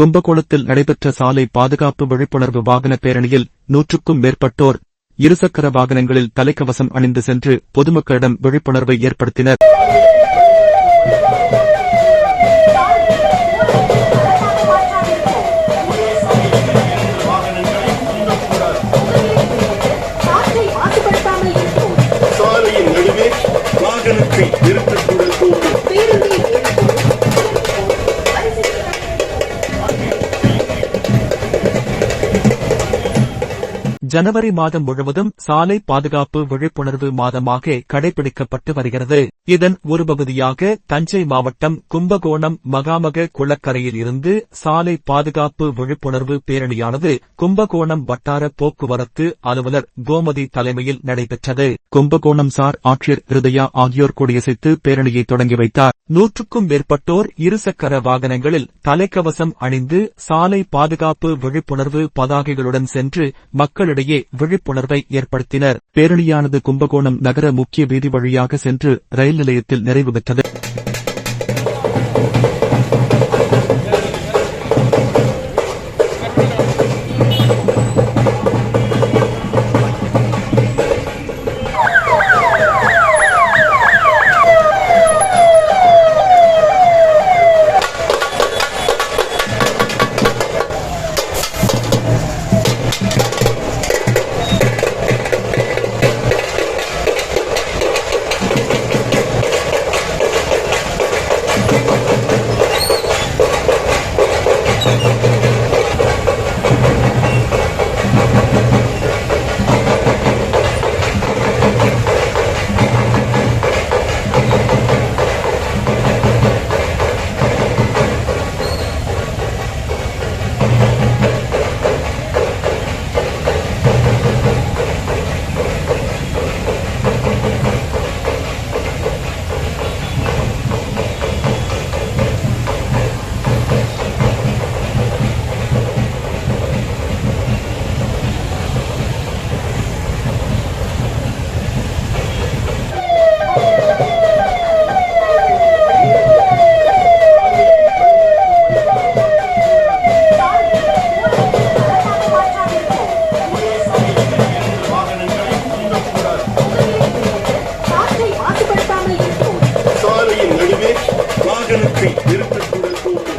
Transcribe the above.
கும்பகோணத்தில் நடைபெற்ற சாலை பாதுகாப்பு விழிப்புணர்வு வாகன பேரணியில் நூற்றுக்கும் மேற்பட்டோர் இருசக்கர வாகனங்களில் தலைக்கவசம் அணிந்து சென்று பொதுமக்களிடம் விழிப்புணர்வை ஏற்படுத்தினர். ஜனவரி மாதம் முழுவதும் சாலை பாதுகாப்பு விழிப்புணர்வு மாதமாக கடைபிடிக்கப்பட்டு வருகிறது. இதன் ஒரு பகுதியாக தஞ்சை மாவட்டம் கும்பகோணம் மகாமக குளக்கரையில் இருந்து சாலை பாதுகாப்பு விழிப்புணர்வு பேரணியானது கும்பகோணம் வட்டார போக்குவரத்து அலுவலர் கோமதி தலைமையில் நடைபெற்றது. கும்பகோணம் சார் ஆட்சியர் ஹிருதயா ஆகியோர் கொடியசைத்து பேரணியை தொடங்கி வைத்தார். நூற்றுக்கும் மேற்பட்டோர் இருசக்கர வாகனங்களில் தலைக்கவசம் அணிந்து சாலை பாதுகாப்பு விழிப்புணர்வு பதாகைகளுடன் சென்று மக்களிடையே விழிப்புணர்வை ஏற்படுத்தினர். பேரணியானது கும்பகோணம் நகர முக்கிய வீதி வழியாக சென்று ரயில் நிலையத்தில் நிறைவு பெற்றது. Sí, sí.